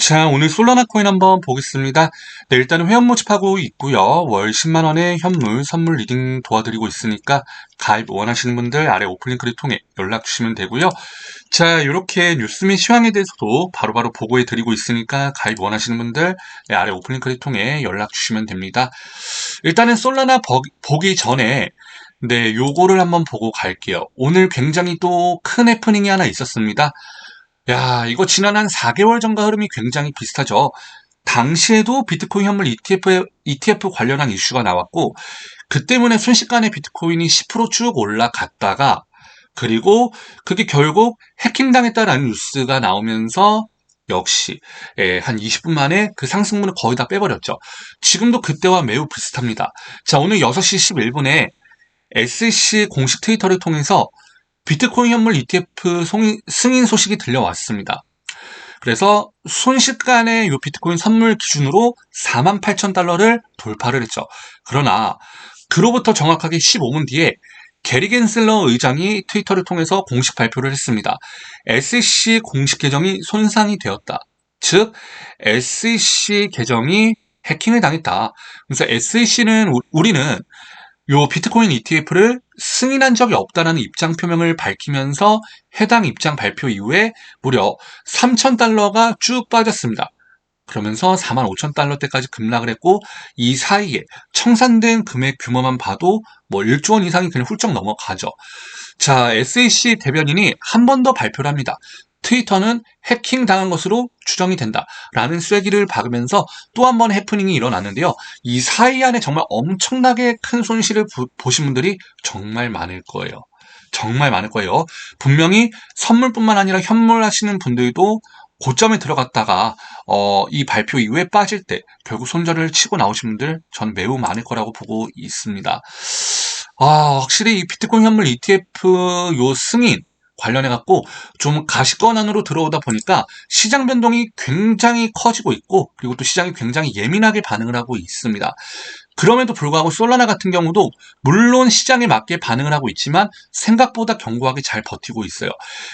자, 오늘 솔라나 코인 한번 보겠습니다. 네, 일단은 회원 모집하고 있고요. 월 10만원의 현물, 선물 리딩 도와드리고 있으니까 가입 원하시는 분들 아래 오픈링크를 통해 연락 주시면 되고요. 자, 이렇게 뉴스 및 시황에 대해서도 바로바로 보고해 드리고 있으니까 가입 원하시는 분들 네, 아래 오픈링크를 통해 연락 주시면 됩니다. 일단은 솔라나 버- 보기 전에 네, 요거를 한번 보고 갈게요. 오늘 굉장히 또 큰 해프닝이 하나 있었습니다. 야, 이거 지난 한 4개월 전과 흐름이 굉장히 비슷하죠. 당시에도 비트코인 현물 ETF, ETF 관련한 이슈가 나왔고, 그 때문에 순식간에 비트코인이 10%쭉 올라갔다가, 그리고 그게 결국 해킹당했다라는 뉴스가 나오면서 역시 예, 한 20분 만에 그 상승분을 거의 다 빼버렸죠. 지금도 그때와 매우 비슷합니다. 자, 오늘 6시 11분에 SEC 공식 트위터를 통해서 비트코인 현물 ETF 송- 승인 소식이 들려왔습니다. 그래서 순식간에 이 비트코인 선물 기준으로 48,000달러를 돌파를 했죠. 그러나 그로부터 정확하게 15분 뒤에 게리 겐슬러 의장이 트위터를 통해서 공식 발표를 했습니다. SEC 공식 계정이 손상이 되었다. 즉 SEC 계정이 해킹을 당했다. 그래서 SEC는 우리는 요 비트코인 ETF를 승인한 적이 없다는 입장 표명을 밝히면서 해당 입장 발표 이후에 무려 3,000달러가 쭉 빠졌습니다. 그러면서 45,000달러대까지 급락을 했고 이 사이에 청산된 금액 규모만 봐도 뭐 1조 원 이상이 그냥 훌쩍 넘어가죠. 자, SAC 대변인이 한 번 더 발표를 합니다. 트위터는 해킹 당한 것으로 추정이 된다. 라는 쐐기를 박으면서 또 한 번 해프닝이 일어났는데요. 이 사이 안에 정말 엄청나게 큰 손실을 보, 보신 분들이 정말 많을 거예요. 정말 많을 거예요. 분명히 선물뿐만 아니라 현물 하시는 분들도 고점에 들어갔다가 어, 이 발표 이후에 빠질 때 결국 손절을 치고 나오신 분들 전 매우 많을 거라고 보고 있습니다. 아, 확실히 이 비트코인 현물 ETF 요 승인 관련해 갖고 좀 가시권 안으로 들어오다 보니까 시장 변동이 굉장히 커지고 있고 그리고 또 시장이 굉장히 예민하게 반응을 하고 있습니다. 그럼에도 불구하고 솔라나 같은 경우도 물론 시장에 맞게 반응을 하고 있지만 생각보다 견고하게 잘 버티고 있어요.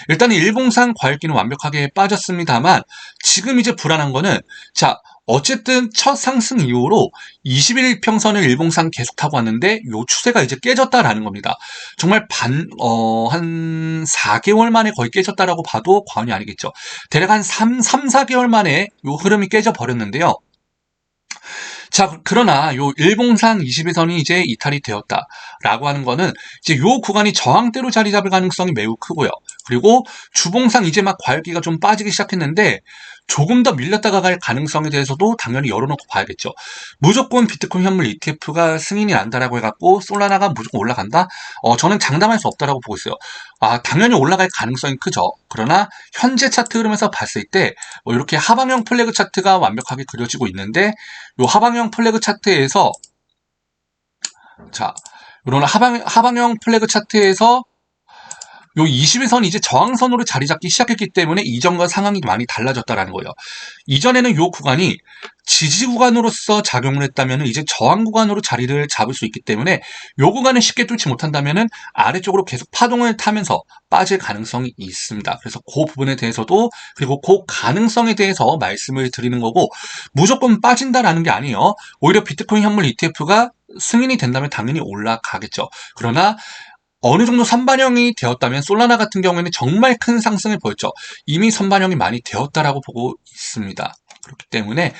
일단 일봉상 과열기는 완벽하게 빠졌습니다만 지금 이제 불안한 거는 자 어쨌든 첫 상승 이후로 21일 평선을 일봉상 계속 타고 왔는데 요 추세가 이제 깨졌다라는 겁니다. 정말 반, 어, 한 4개월 만에 거의 깨졌다라고 봐도 과언이 아니겠죠. 대략 한 3, 3, 4개월 만에 요 흐름이 깨져 버렸는데요. 자, 그러나 요 일봉상 21선이 이제 이탈이 되었다라고 하는 거는 이제 요 구간이 저항대로 자리 잡을 가능성이 매우 크고요. 그리고 주봉상 이제 막 과열기가 좀 빠지기 시작했는데 조금 더 밀렸다가 갈 가능성에 대해서도 당연히 열어놓고 봐야겠죠. 무조건 비트코인 현물 ETF가 승인이 난다라고 해갖고 솔라나가 무조건 올라간다? 어, 저는 장담할 수 없다라고 보고 있어요. 아, 당연히 올라갈 가능성이 크죠. 그러나 현재 차트 흐름에서 봤을 때 뭐 이렇게 하방형 플래그 차트가 완벽하게 그려지고 있는데 요 하방형 플래그 차트에서 자, 이런 하방, 하방형 플래그 차트에서 요 21선이 이제 저항선으로 자리 잡기 시작했기 때문에 이전과 상황이 많이 달라졌다라는 거예요. 이전에는 요 구간이 지지 구간으로서 작용을 했다면 이제 저항 구간으로 자리를 잡을 수 있기 때문에 요 구간을 쉽게 뚫지 못한다면은 아래쪽으로 계속 파동을 타면서 빠질 가능성이 있습니다. 그래서 그 부분에 대해서도 그리고 그 가능성에 대해서 말씀을 드리는 거고 무조건 빠진다라는 게 아니에요. 오히려 비트코인 현물 ETF가 승인이 된다면 당연히 올라가겠죠. 그러나 어느 정도 선반영이 되었다면 솔라나 같은 경우에는 정말 큰 상승을 보였죠. 이미 선반영이 많이 되었다라고 보고 있습니다. 그렇기 때문에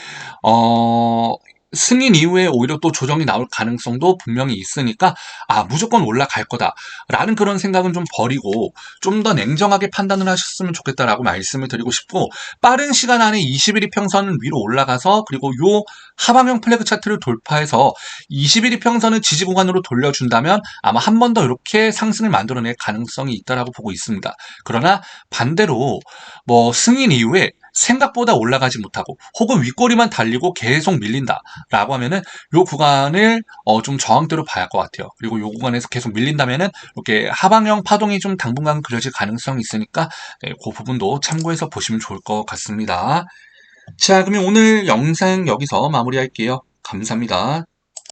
어, 승인 이후에 오히려 또 조정이 나올 가능성도 분명히 있으니까 아 무조건 올라갈 거다라는 그런 생각은 좀 버리고 좀 더 냉정하게 판단을 하셨으면 좋겠다라고 말씀을 드리고 싶고 빠른 시간 안에 21일 평선 위로 올라가서 그리고 요 하방형 플래그 차트를 돌파해서 21일 평선을 지지 구간으로 돌려준다면 아마 한 번 더 이렇게 상승을 만들어낼 가능성이 있다라고 보고 있습니다. 그러나 반대로 뭐 승인 이후에 생각보다 올라가지 못하고 혹은 윗꼬리만 달리고 계속 밀린다라고 하면은 요 구간을 어, 좀 저항대로 봐야 할 것 같아요. 그리고 요 구간에서 계속 밀린다면은 이렇게 하방형 파동이 좀 당분간 그려질 가능성이 있으니까 네, 그 부분도 참고해서 보시면 좋을 것 같습니다. 자, 그러면 오늘 영상 여기서 마무리할게요. 감사합니다.